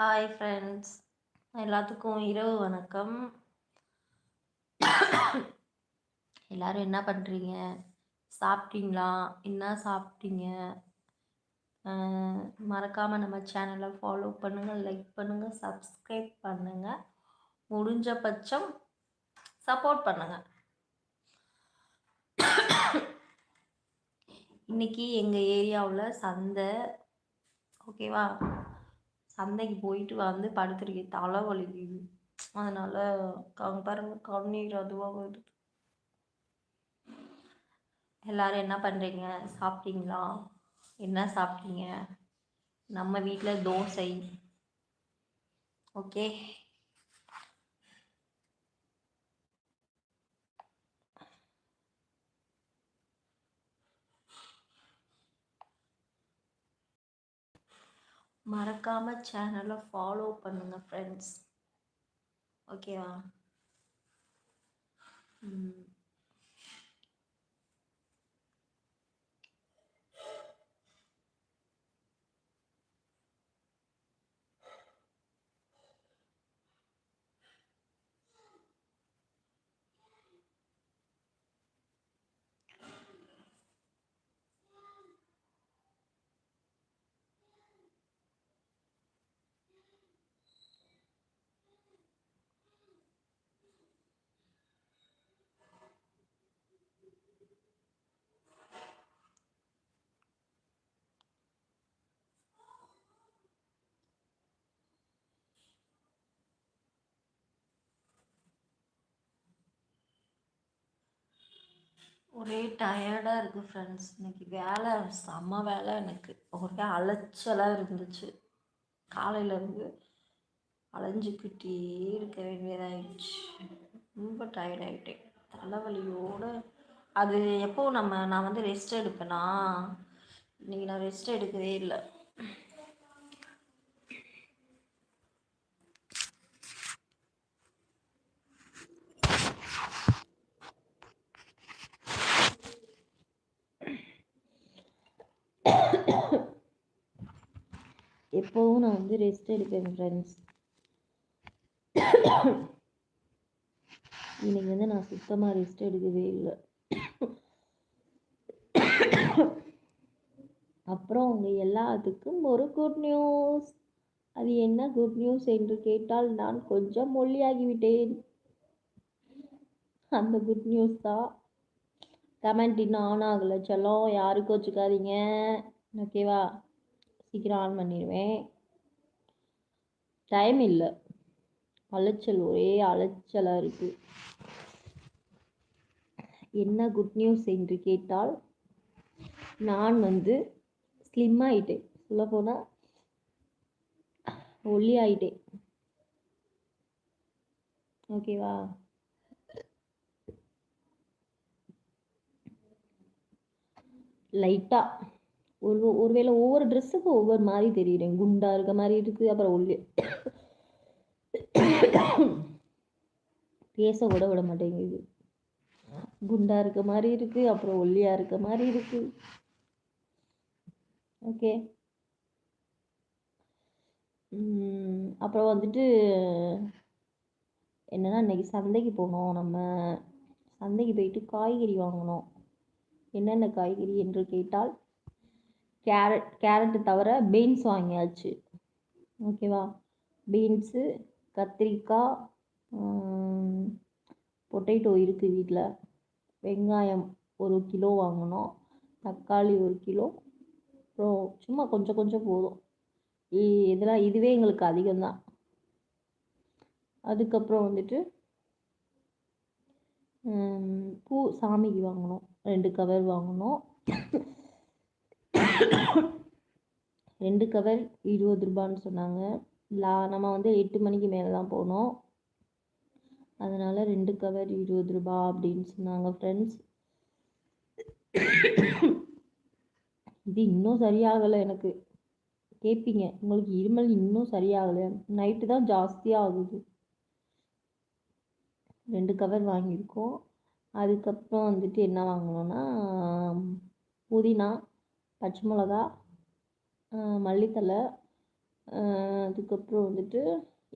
Hi friends எல்லாத்துக்கும் இரவு வணக்கம். எல்லாரும் என்ன பண்ணுறீங்க சாப்பிட்டீங்களா? என்ன சாப்பிட்டீங்க? மறக்காமல் நம்ம சேனலை ஃபாலோ பண்ணுங்கள் லைக் பண்ணுங்கள் சப்ஸ்கிரைப் பண்ணுங்கள் முடிஞ்ச பட்சம் சப்போர்ட் பண்ணுங்கள் இன்றைக்கி எங்கள் ஏரியாவில் சந்தை ஓகேவா சந்தைக்கு போயிட்டு வந்து படுத்துருக்கேன். தலை வலிக்குது. அதனால் பாருங்க கண்ணீர் அதுவாக வருது. எல்லாரும் என்ன பண்ணுறீங்க சாப்பிட்டீங்களா? என்ன சாப்பிட்டீங்க? நம்ம வீட்டில் தோசை. ஓகே. மறக்காமல் சேனலை ஃபாலோ பண்ணுங்கள் ஃப்ரெண்ட்ஸ் ஓகேவா ம். ஒரே டயர்டாக இருக்குது ஃப்ரெண்ட்ஸ் இன்னைக்கு வேலை செம்ம வேலை எனக்கு. ஒரே அலைச்சலாக இருந்துச்சு. காலையிலேருந்து அலைஞ்சிக்கிட்டே இருக்க வேண்டியதாகிடுச்சு ரொம்ப டயர்டாகிட்டேன் தலைவலியோடு. அது எப்போ நம்ம நான் வந்து ரெஸ்ட் எடுப்பேனா? இன்றைக்கி நான் ரெஸ்ட் எடுக்கவே இல்லை. எப்போவும் நான் வந்து ரெஸ்ட் எடுப்பேன் ஃப்ரெண்ட்ஸ் இன்னைக்கு வந்து நான் சுத்தமாக ரெஸ்ட் எடுக்கவே இல்லை. அப்புறம் அவங்க எல்லாத்துக்கும் ஒரு குட் நியூஸ் அது என்ன குட் நியூஸ் என்று கேட்டால் நான் கொஞ்சம் மொழியாகிவிட்டேன். அந்த குட் நியூஸ் தான் கமெண்ட் இன்னும் ஆன் ஆகலை. செல்லம் யாருக்கும் வச்சுக்காதீங்க ஓகேவா சீக்கிரம் ஆன் பண்ணிடுவேன். டைம் இல்லை. அலைச்சல் ஒரே அலைச்சலாக இருக்குது என்ன குட் நியூஸ் என்று கேட்டால் நான் வந்து ஸ்லிம் ஆகிட்டேன் சொல்ல போனால் ஒல்லி ஆகிட்டேன் ஓகேவா லைட்டாக ஒரு ஒருவேளை ஒவ்வொரு ட்ரெஸ்ஸுக்கும் ஒவ்வொரு மாதிரி தெரியுறேன் குண்டா இருக்க மாதிரி இருக்குது அப்புறம் ஒல்லி பேச கூட விட மாட்டேங்குது. குண்டா இருக்க மாதிரி இருக்கு. அப்புறம் ஒல்லியா இருக்க மாதிரி இருக்கு. ஓகே அப்புறம் வந்துட்டு என்னன்னா இன்னைக்கு சந்தைக்கு போனோம். நம்ம சந்தைக்கு போயிட்டு காய்கறி வாங்கினோம். என்னென்ன காய்கறி என்று கேட்டால் கேரட் கேரட்டு தவிர பீன்ஸ் வாங்கியாச்சு. ஓகேவா? பீன்ஸு கத்திரிக்காய் பொட்டேட்டோ இருக்குது வீட்டில் வெங்காயம் ஒரு கிலோ வாங்கினோம் தக்காளி ஒரு கிலோ. அப்புறம் சும்மா கொஞ்சம் கொஞ்சம் போதும். இதெல்லாம் இதுவே எங்களுக்கு அதிகம்தான். அதுக்கப்புறம் வந்துட்டு பூ சாமிக்கு வாங்கினோம் ரெண்டு கவர் வாங்கினோம் ரெண்டு கவர் இருபது ரூபான்னு சொன்னாங்க. லா நம்ம வந்து எட்டு மணிக்கு மேலே தான் போனோம். அதனால் ரெண்டு கவர் இருபது ரூபா அப்படின்னு சொன்னாங்க ஃப்ரெண்ட்ஸ் இது இன்னும் சரியாகலை எனக்கு. கேட்பீங்க உங்களுக்கு இருமல் இன்னும் சரியாகலை. நைட்டு தான் ஜாஸ்தியாக ஆகுது. ரெண்டு கவர் வாங்கியிருக்கோம். அதுக்கப்புறம் வந்துட்டு என்ன வாங்கினோன்னா புதினா. பச்சை மிளகா மல்லித்தலை அதுக்கப்புறம் வந்துட்டு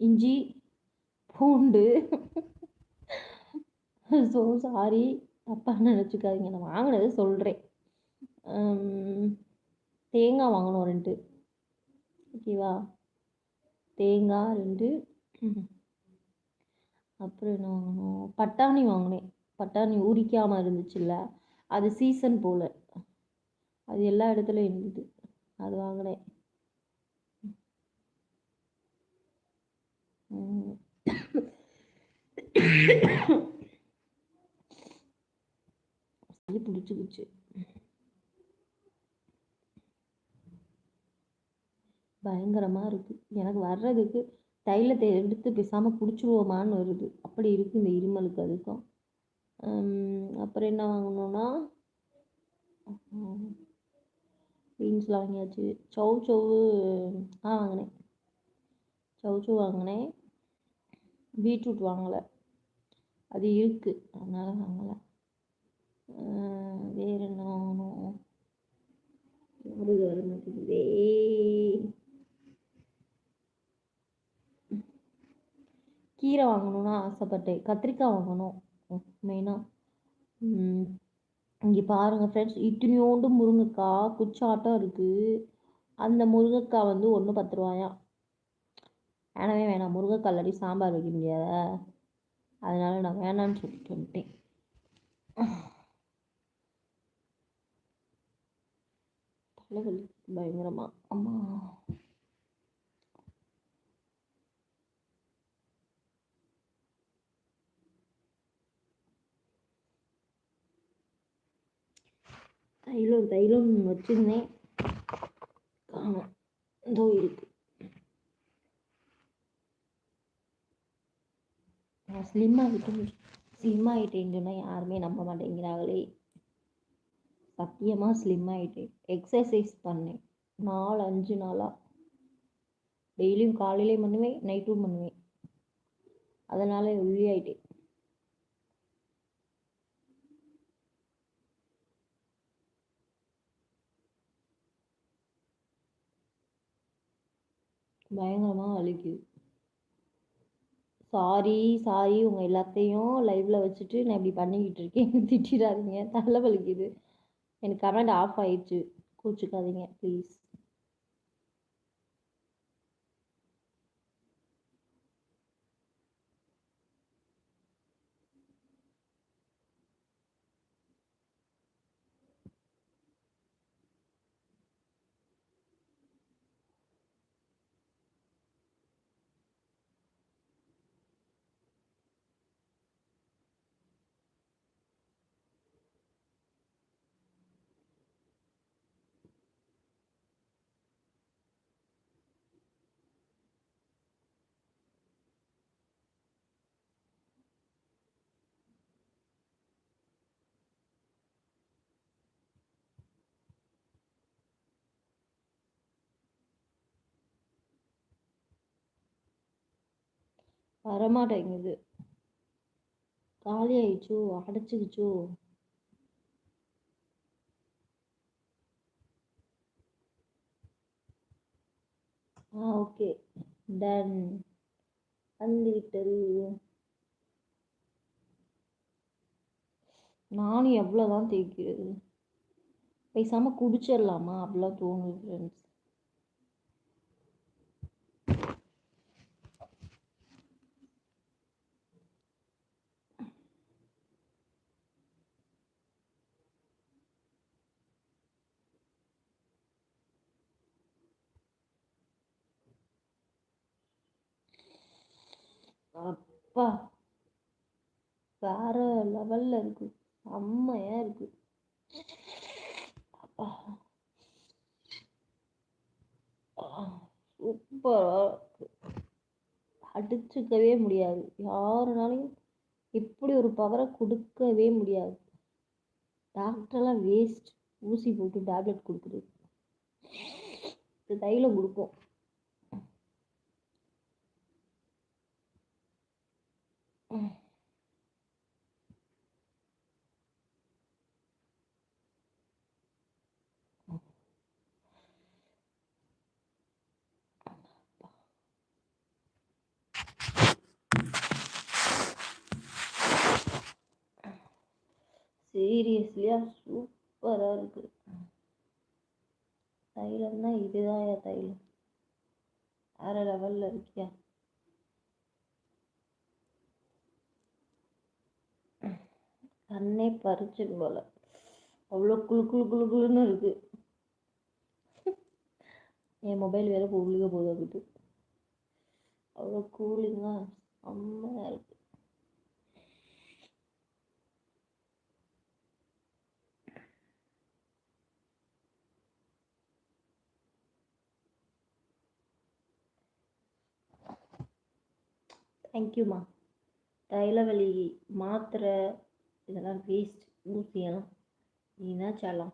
இஞ்சி பூண்டு ஸோ சாரி தப்பாக நினச்சிக்காதீங்க. நான் வாங்கினது சொல்கிறேன் தேங்காய் வாங்கினோம் ரெண்டு. ஓகேவா? தேங்காய் ரெண்டு. அப்புறம் என்ன வாங்கினோம் பட்டாணி வாங்கினேன். பட்டாணி உரிக்காமல் இருந்துச்சுல்ல? அது சீசன் போல். அது எல்லா இடத்துலையும் இருந்தது. அது வாங்கினேன். சளி பிடிச்சிக்கிச்சு பயங்கரமாக இருக்குது எனக்கு வர்றதுக்கு தைலத்தை எடுத்து பேசாமல் பிடிச்சிருவோமான்னு வருது. அப்படி இருக்குது இந்த இருமலுக்கு அதுக்கும். அப்புறம் என்ன வாங்கினோன்னா பீன்ஸ்லாம் வாங்கியாச்சு. சவு சவு ஆ வாங்கினேன். சவு சவு வாங்கினேன். பீட்ரூட் வாங்கலை. அது இருக்குது அதனால் வாங்கலை. வேறு என்ன வாங்கணும்? ஞாபகம் வர மாட்டேங்குதே. கீரை வாங்கணும்னு ஆசைப்பட்டேன். கத்திரிக்காய் வாங்கணும். மெயினாக இங்கே பாருங்கள் ஃப்ரெண்ட்ஸ் இத்தனையோண்டு முருங்கைக்காய் குச்சாட்டம் இருக்குது அந்த முருங்கைக்காய் வந்து ஒன்று பத்து ரூபாயா வேணவே வேணாம் முருங்கைக்காய் இல்லாட்டி சாம்பார் வைக்க முடியாத? அதனால நான் வேணான்னு சொல்லிட்டு வந்துட்டேன். தலைவலி பயங்கரமாக அம்மா. தைலம் தைலம் வச்சுருந்தேன். காணும். இதோ இருக்கு. நான் ஸ்லிம் ஆகிட்டேன். ஸ்லிம் ஆகிட்டேன்னு சொன்னால் யாருமே நம்ப மாட்டேங்கிறாங்களே. சத்தியமாக ஸ்லிம் ஆகிட்டேன். எக்ஸசைஸ் பண்ணேன். நாலு அஞ்சு நாளாக டெய்லியும் காலையிலையும் பண்ணுவேன் நைட்டும் பண்ணுவேன். அதனால் ஒல்லி ஆகிட்டேன் பயங்கரமாக வலிக்குது சாரி சாரி உங்கள் எல்லாத்தையும் லைவில் வச்சுட்டு நான் இப்படி பண்ணிக்கிட்டு இருக்கேன். திட்டிடாதீங்க. தலை வலிக்குது. எனக்கு கமெண்ட் ஆஃப் ஆயிடுச்சு. கூச்சிக்காதீங்க ப்ளீஸ் வரமாட்டேங்குது. காலி ஆயிடுச்சோ அடைச்சிக்கிச்சோ? ஆ ஓகே. டன் வந்துவிட்டது. நானும் எவ்வளோதான் தேய்க்கிறது? பேசாமல் குடிச்சிடலாமா? அப்படிலாம் தோணுது ஃப்ரெண்ட்ஸ் அப்பா. வேற லெவல்ல இருக்கு. செம்மையாக இருக்கு. அப்பா. சூப்பராக அடிச்சுக்கவே முடியாது. யாருனாலையும் இப்படி ஒரு பவரை கொடுக்கவே முடியாது. டாக்டர்லாம் வேஸ்ட் ஊசி போட்டு டேப்லெட் கொடுக்குது. தைலம் கொடுப்போம். சீரியஸ்லியா சூப்பராக இருக்குது தைலம்னா இதுதான் என் தைலம்? வேற லெவலில் இருக்கியா? கண்ணே பறிச்சிடும் போல. அவ்வளோ குளு குழு குழு குழுன்னு இருக்கு. என் மொபைல் வேற இப்போ உள்ளுக போகுது. அவ்வளோ கூலிங்காக செம்மையாக இருக்கு. தேங்க்யூம்மா தைலவலி மாத்திரை இதெல்லாம் வேஸ்ட் ஊசியெல்லாம் நீனா செல்லம்?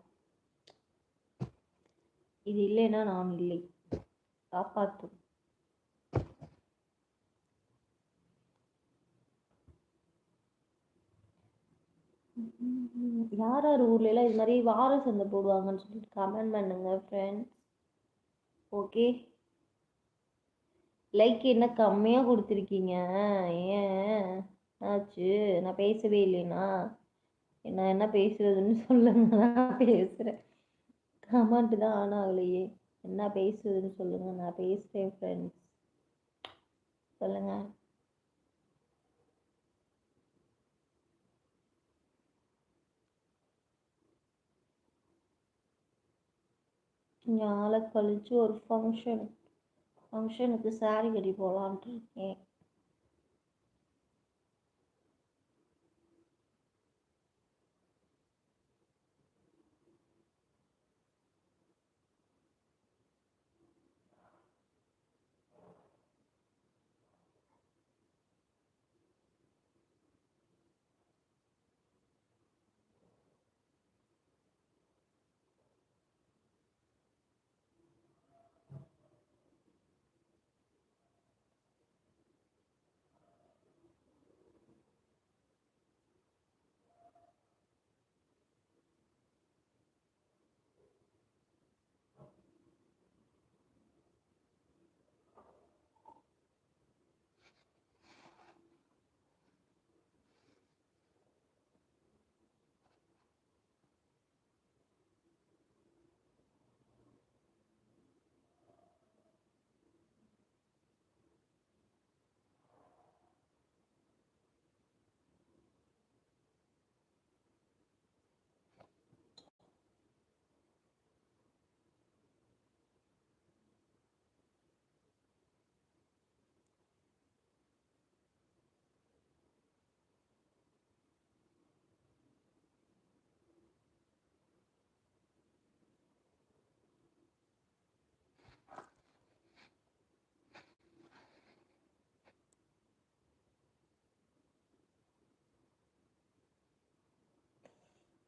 இது இல்லைன்னா நான் இல்லை. காப்பாற்றும் யார் யார் ஊர்ல இது மாதிரி வார சந்தை போடுவாங்கன்னு சொல்லிட்டு கமெண்ட் பண்ணுங்க ஃப்ரெண்ட்ஸ் ஓகே லைக் என்ன கம்மியாக கொடுத்துருக்கீங்க? ஏன்? ஆச்சு நான் பேசவே இல்லைனா நான் என்ன பேசுறதுன்னு சொல்லுங்க. நான் பேசுகிறேன் கமெண்ட் தான் ஆன் ஆகலையே. என்ன பேசுறதுன்னு சொல்லுங்க. நான் பேசுகிறேன் ஃப்ரெண்ட்ஸ் சொல்லுங்க. நாளை கழிச்சு ஒரு ஃபங்க்ஷன் ஃபங்க்ஷனுக்கு சாரி கட்டி போகலான்ட்டு இருக்கேன்.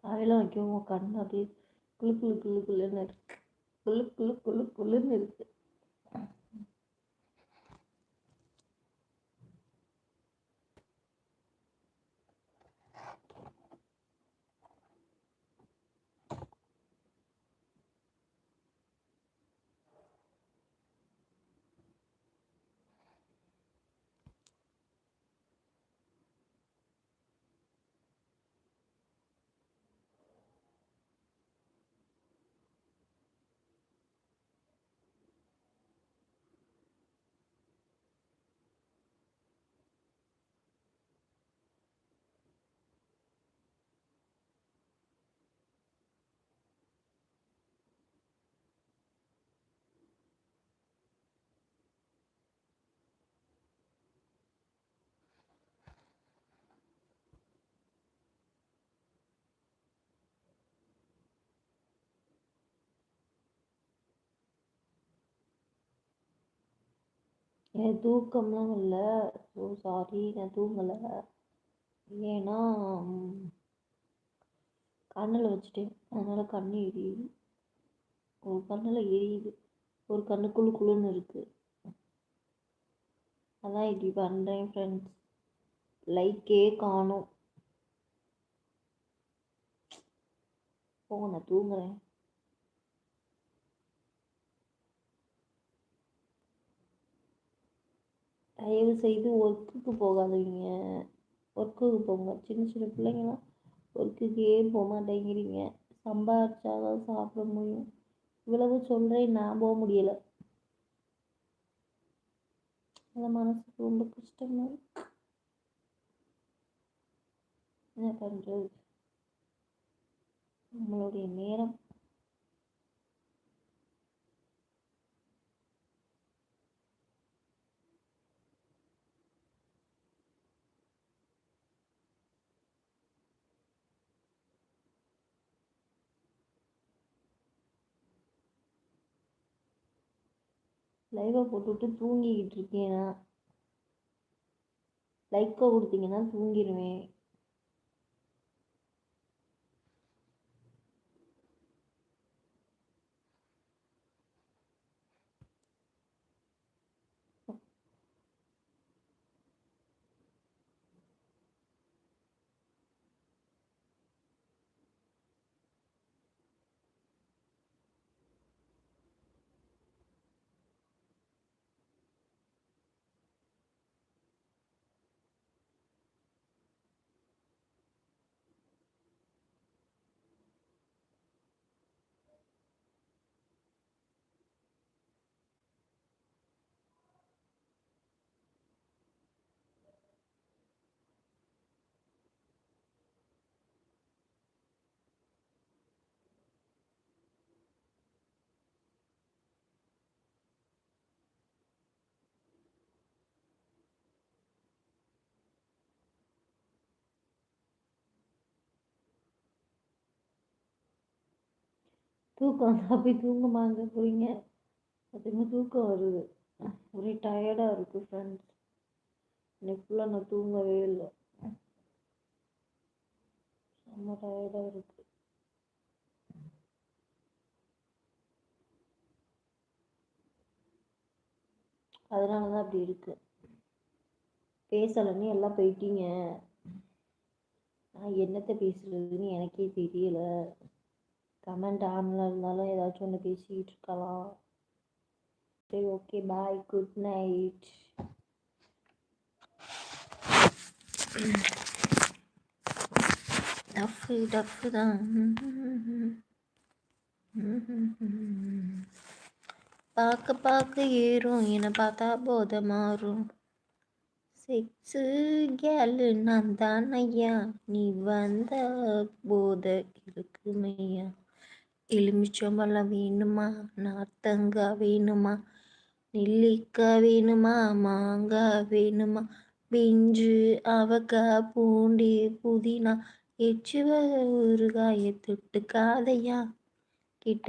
காலையில் வைக்கவும் கண் அப்படியே குளு குளு குளு குளுன்னு இருக்கு. குளு குளு குளு குளுன்னு இருக்கு. எனக்கு தூக்கம்லாம் இல்லை. ஸோ சாரி நான் தூங்கலை. ஏன்னா கண்ணில் வச்சுட்டேன். அதனால் கண் எரியுது. ஒரு கண்ணில் எரியுது. ஒரு கண்ணு குழு குளுன்னு இருக்குது அதான் இப்படி பண்ணுறேன் ஃப்ரெண்ட்ஸ் லைக்கே காணும். போங்க நான் தூங்குறேன். தயவு செய்து ஒர்க்குக்கு போகாதீங்க. ஒர்க்குக்கு போங்க. சின்ன சின்ன பிள்ளைங்களாம் ஒர்க்குக்கே போக மாட்டேங்கிறீங்க. சம்பாதிச்சாதான் சாப்பிட முடியும். இவ்வளவு சொல்கிறேன் நான் போக முடியலை. அந்த மனசுக்கு ரொம்ப கஷ்டமாக இருக்கு. என்ன பண்ணுறது நம்மளுடைய நேரம். லைவை போட்டுவிட்டு தூங்கிக்கிட்டு இருக்கேன் நான். லைக்கை கொடுத்தீங்கன்னா தூங்கிடுவேன் தூக்கம் வந்தால் போய் தூங்குமாங்க போய்ங்க அதுமாதிரி தூக்கம் வருது. ஒரே டயர்டாக இருக்குது ஃப்ரெண்ட்ஸ் இன்னைக்கு ஃபுல்லாக நான் தூங்கவே இல்லை. ரொம்ப டயர்டாக இருக்குது அதனால தான் அப்படி இருக்குது பேசலைன்னு எல்லாம் போயிட்டீங்க. நான் என்னத்தை பேசுறதுன்னு எனக்கே தெரியலை. கமெண்ட் ஆனில் இருந்தாலும் ஏதாச்சும் ஒன்று பேசிக்கிட்டு இருக்கலாம். சரி okay bye good night tough tough தான். பார்க்க பார்க்க ஏறும். என்னை பார்த்தா போதை மாறும் செக்ஸு கேலு நான் தான் ஐயா. நீ வந்த போதை இருக்குமையா எலுமிச்சம்பழம் வேணுமா? நார்த்தங்காய் வேணுமா? நெல்லிக்காய் வேணுமா? மாங்காய் வேணுமா? பிஞ்சு அவக்காய் பூண்டி புதினா எச்சுவ ஊறுகாயை தொட்டுக்காதையா கிட்ட